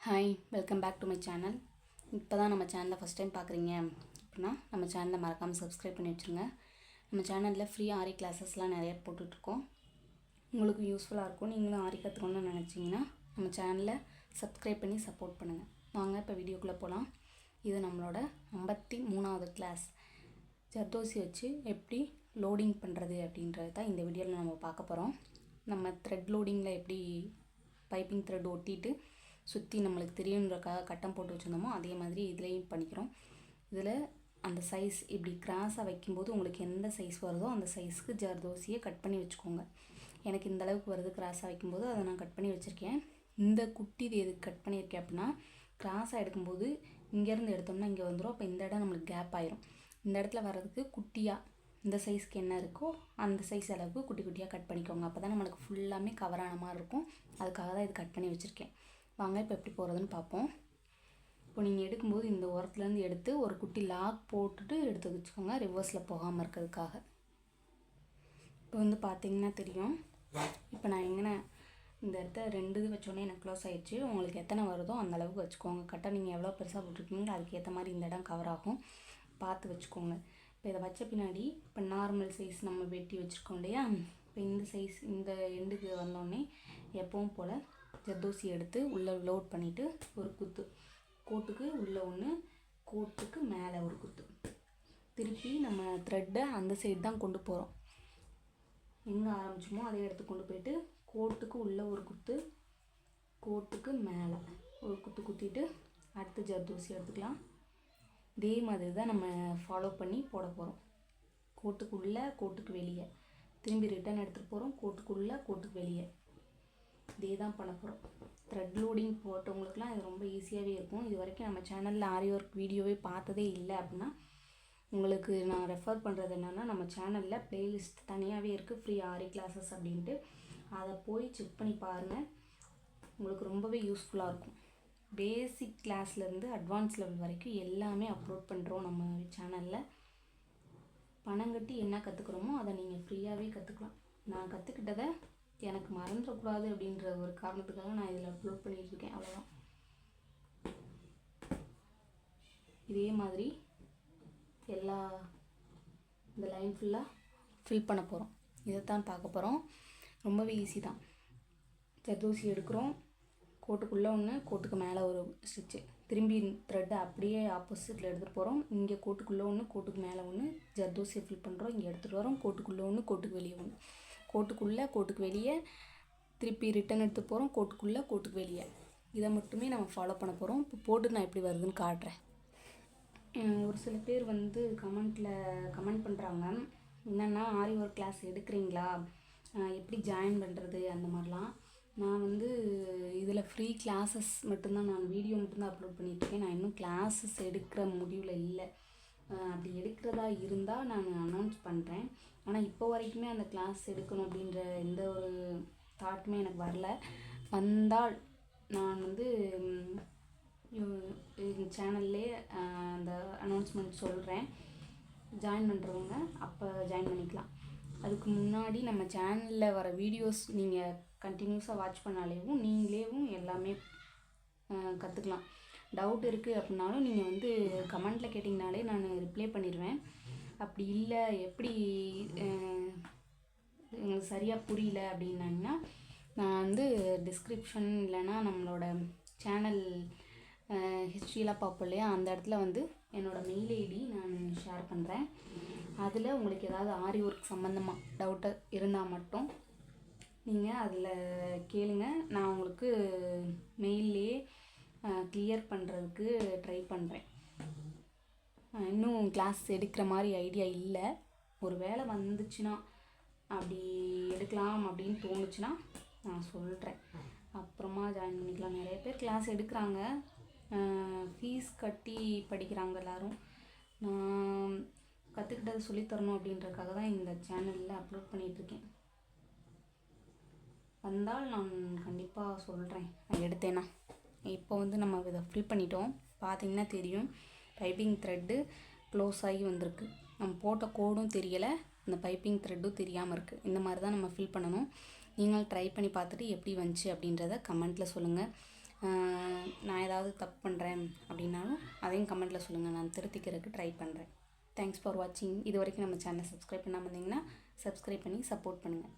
Hi welcome back to my channel இப்போ தான் நம்ம சேனலை ஃபஸ்ட் டைம் பார்க்குறீங்க அப்படின்னா நம்ம சேனலை மறக்காமல் சப்ஸ்கிரைப் பண்ணி வச்சுருங்க. நம்ம சேனலில் ஃப்ரீ ஆரி கிளாஸஸ்லாம் நிறைய போட்டுட்ருக்கோம். உங்களுக்கு யூஸ்ஃபுல்லாக இருக்கும். நீங்களும் ஆரி கற்றுக்கணும்னு நினச்சிங்கன்னா நம்ம சேனலை சப்ஸ்கிரைப் பண்ணி சப்போர்ட் பண்ணுங்கள் வாங்க இப்போ வீடியோக்குள்ளே போகலாம் இது நம்மளோட ஐம்பத்தி மூணாவது கிளாஸ் ஜர்தோசி வச்சு எப்படி லோடிங் பண்ணுறது அப்படின்றது தான் இந்த வீடியோவில் நம்ம பார்க்க போகிறோம் நம்ம த்ரெட் லோடிங்கில் எப்படி பைப்பிங் த்ரெட் ஒட்டிட்டு சுற்றி நம்மளுக்கு தெரியணுன்றக்காக கட்டம் போட்டு வச்சுருந்தோமோ அதே மாதிரி இதுலேயும் பண்ணிக்கிறோம். இதில் அந்த சைஸ் இப்படி கிராஸாக வைக்கும்போது உங்களுக்கு எந்த சைஸ் வருதோ அந்த சைஸ்க்கு ஜர்தோசியை கட் பண்ணி வச்சுக்கோங்க. எனக்கு இந்த அளவுக்கு வருது கிராஸாக வைக்கும்போது அதை நான் கட் பண்ணி வச்சுருக்கேன். இந்த குட்டி இது எதுக்கு கட் பண்ணியிருக்கேன் அப்படின்னா கிராஸாக எடுக்கும்போது இங்கேருந்து எடுத்தோம்னா இங்கே வந்துடும் அப்போ இந்த இடம் நம்மளுக்கு கேப் ஆயிரும். இந்த இடத்துல வர்றதுக்கு குட்டியாக இந்த சைஸ்க்கு என்ன இருக்கோ அந்த சைஸ் அளவுக்கு குட்டி குட்டியாக கட் பண்ணிக்கோங்க. அப்போ தான் நம்மளுக்கு ஃபுல்லாமே கவர் ஆன மாதிரி இருக்கும். அதுக்காக தான் இது கட் பண்ணி வச்சுருக்கேன். வாங்க இப்போ எப்படி போகிறதுன்னு பார்ப்போம் இப்போ நீங்கள் எடுக்கும்போது இந்த ஓரத்துலேருந்து எடுத்து ஒரு குட்டி லாக் போட்டுட்டு எடுத்து வச்சுக்கோங்க ரிவர்ஸில் போகாமல் இருக்கிறதுக்காக. இப்போ வந்து பார்த்தீங்கன்னா தெரியும். இப்போ நான் எங்கே இந்த இடத்த ரெண்டு இது வச்சோடனே எனக்கு க்ளோஸ் ஆகிடுச்சு உங்களுக்கு எத்தனை வருதோ அந்த அளவுக்கு வச்சுக்கோங்க. கரெக்டாக நீங்கள் எவ்வளோ பெருசாக போட்டிருக்கீங்களோ அதுக்கு ஏற்ற மாதிரி இந்த இடம் கவர் ஆகும். பார்த்து வச்சுக்கோங்க. இப்போ இதை வச்ச பின்னாடி இப்போ நார்மல் சைஸ் நம்ம வெட்டி வச்சுருக்கோம் இல்லையா? இப்போ இந்த சைஸ் இந்த எண்டுக்கு வந்தோடனே எப்பவும் போல் ஜர்தோசி எடுத்து உள்ளே லோட் பண்ணிவிட்டு ஒரு குத்து. கோட்டுக்கு உள்ளே ஒன்று கோட்டுக்கு மேலே ஒரு குத்து. திருப்பி நம்ம த்ரெட்டை அந்த சைடு தான் கொண்டு போகிறோம் எங்கே ஆரம்பிச்சோமோ அதே இடத்துக்கு கொண்டு போயிட்டு கோட்டுக்கு உள்ளே ஒரு குத்து கோட்டுக்கு மேலே ஒரு குத்து குத்திட்டு அடுத்து ஜர்தோசி எடுத்துக்கலாம். இதே மாதிரி தான் நம்ம ஃபாலோ பண்ணி போட போகிறோம் கோட்டுக்குள்ளே கோட்டுக்கு வெளியே. திரும்பி ரிட்டர்ன் எடுத்துகிட்டு போகிறோம் கோட்டுக்குள்ளே கோட்டுக்கு வெளியே. இதே தான் பண்ண போகிறோம் த்ரெட் லோடிங் போட்டவங்களுக்குலாம் இது ரொம்ப ஈஸியாகவே இருக்கும். இது வரைக்கும் நம்ம சேனலில் ஆரி ஒர்க் வீடியோவே பார்த்ததே இல்லை அப்படின்னா உங்களுக்கு நான் ரெஃபர் பண்ணுறது என்னென்னா நம்ம சேனலில் ப்ளேலிஸ்ட் தனியாகவே இருக்குது ஃப்ரீ ஆரி கிளாஸஸ் அப்படின்ட்டு. அதை போய் செக் பண்ணி பாருங்கள் உங்களுக்கு ரொம்பவே யூஸ்ஃபுல்லாக இருக்கும். பேசிக் கிளாஸ்லேருந்து அட்வான்ஸ் லெவல் வரைக்கும் எல்லாமே அப்லோட் பண்ணுறோம் நம்ம சேனலில் பணம் கட்டி என்ன கற்றுக்குறோமோ அதை நீங்கள் ஃப்ரீயாகவே கற்றுக்கலாம் நான் கற்றுக்கிட்டதை எனக்கு மறந்துடக்கூடாது அப்படின்ற ஒரு காரணத்துக்காக நான் இதில் அப்லோட் பண்ணிட்டு இருக்கேன் அவ்வளோதான் இதே மாதிரி எல்லா இந்த லைன் ஃபுல்லாக ஃபில் பண்ண போகிறோம் இதைத்தான் பார்க்க போகிறோம் ரொம்பவே ஈஸி தான். ஜர்தோசி எடுக்கிறோம். கோட்டுக்குள்ளே ஒன்று கோட்டுக்கு மேலே ஒரு ஸ்டிச்சு திரும்பி த்ரெட்டை அப்படியே ஆப்போசிட்டில் எடுத்துகிட்டு போகிறோம் இங்கே கோட்டுக்குள்ளே ஒன்று கோட்டுக்கு மேலே ஒன்று ஜர்தோசியை ஃபில் பண்ணுறோம் இங்கே எடுத்துகிட்டு வரோம். கோட்டுக்குள்ளே ஒன்று கோட்டுக்கு வெளியே ஒன்று கோட்டுக்குள்ளே கோட்டுக்கு வெளியே. திருப்பி ரிட்டன் எடுத்து போகிறோம் கோட்டுக்குள்ளே கோட்டுக்கு வெளியே. இதை மட்டுமே நம்ம ஃபாலோ பண்ண போகிறோம் இப்போ போட்டு நான் எப்படி வருதுன்னு காட்டுறேன். ஒரு சில பேர் வந்து கமெண்ட்டில் கமெண்ட் பண்ணுறாங்க என்னென்னா ஆரி ஒர்க் கிளாஸ் எடுக்கிறீங்களா? எப்படி ஜாயின் பண்ணுறது அந்த மாதிரிலாம். நான் வந்து இதில் ஃப்ரீ கிளாஸஸ் மட்டும்தான் நான் வீடியோ மட்டும்தான் அப்லோட் பண்ணிகிட்ருக்கேன் நான் இன்னும் கிளாஸஸ் எடுக்கிற முடிவில் இல்லை. அப்படி எடுக்கிறதா இருந்தால் நான் அனௌன்ஸ் பண்ணுறேன் ஆனால் இப்போ வரைக்குமே அந்த கிளாஸ் எடுக்கணும் அப்படின்ற எந்த ஒரு தாட்டுமே எனக்கு வரல. வந்தால் நான் வந்து சேனல்லே அந்த அனௌன்ஸ்மெண்ட் சொல்கிறேன் ஜாயின் பண்ணுறவங்க அப்போ ஜாயின் பண்ணிக்கலாம். அதுக்கு முன்னாடி நம்ம சேனலில் வர வீடியோஸ் நீங்கள் கண்டினியூஸாக வாட்ச் பண்ணாலேவும் நீங்களேவும் எல்லாமே கற்றுக்கலாம் டவுட் இருக்குது அப்படின்னாலும் நீங்கள் வந்து கமெண்ட்டில் கேட்டிங்கனாலே நான் ரிப்ளை பண்ணிடுவேன் அப்படி இல்லை எப்படி எங்களுக்கு சரியாக புரியல அப்படின்னாங்கன்னா நான் வந்து டிஸ்கிரிப்ஷன் இல்லைன்னா நம்மளோட சேனல் ஹிஸ்ட்ரியெலாம் பார்ப்போம் இல்லையா? அந்த இடத்துல வந்து என்னோடய மெயில் ஐடி நான் ஷேர் பண்ணுறேன் அதில் உங்களுக்கு ஏதாவது ஆரி ஒர்க் சம்மந்தமாக டவுட்டு இருந்தால் மட்டும் நீங்கள் அதில் கேளுங்க. நான் உங்களுக்கு கிளியர் பண்ணுறதுக்கு ட்ரை பண்ணுறேன் இன்னும் கிளாஸ் எடுக்கிற மாதிரி ஐடியா இல்லை. ஒரு வேலை வந்துச்சுன்னா அப்படி எடுக்கலாம் அப்படின்னு தோணுச்சுன்னா நான் சொல்கிறேன் அப்புறமா ஜாயின் பண்ணிக்கலாம். நிறைய பேர் கிளாஸ் எடுக்கிறாங்க. ஃபீஸ் கட்டி படிக்கிறாங்க எல்லோரும். நான் கற்றுக்கிட்டது சொல்லித்தரணும் அப்படின்றக்காக தான் இந்த சேனலில் அப்லோட் பண்ணிகிட்ருக்கேன் வந்தால் நான் கண்டிப்பாக சொல்கிறேன் நான் எடுத்தேன்னா. இப்போ வந்து நம்ம இதை ஃபில் பண்ணிட்டோம். பார்த்தீங்கன்னா தெரியும். பைப்பிங் த்ரெட்டு க்ளோஸ் ஆகி வந்திருக்கு. நம்ம போட்ட கோடும் தெரியலை. அந்த பைப்பிங் த்ரெட்டும் தெரியாமல் இருக்குது இந்த மாதிரி தான் நம்ம ஃபில் பண்ணணும். நீங்கள் ட்ரை பண்ணி பார்த்துட்டு எப்படி வந்துச்சு அப்படின்றத கமெண்ட்டில் சொல்லுங்கள் நான் ஏதாவது தப்பு பண்ணுறேன் அப்படின்னாலும் அதையும் கமெண்ட்டில் சொல்லுங்கள் நான் திருத்திக்கிறதுக்கு ட்ரை பண்ணுறேன் தேங்க்ஸ் ஃபார் வாட்சிங் இது வரைக்கும் நம்ம சேனலை சப்ஸ்கிரைப் பண்ணாமல் இருந்தீங்கன்னா சப்ஸ்கிரைப் பண்ணி சப்போர்ட் பண்ணுங்கள்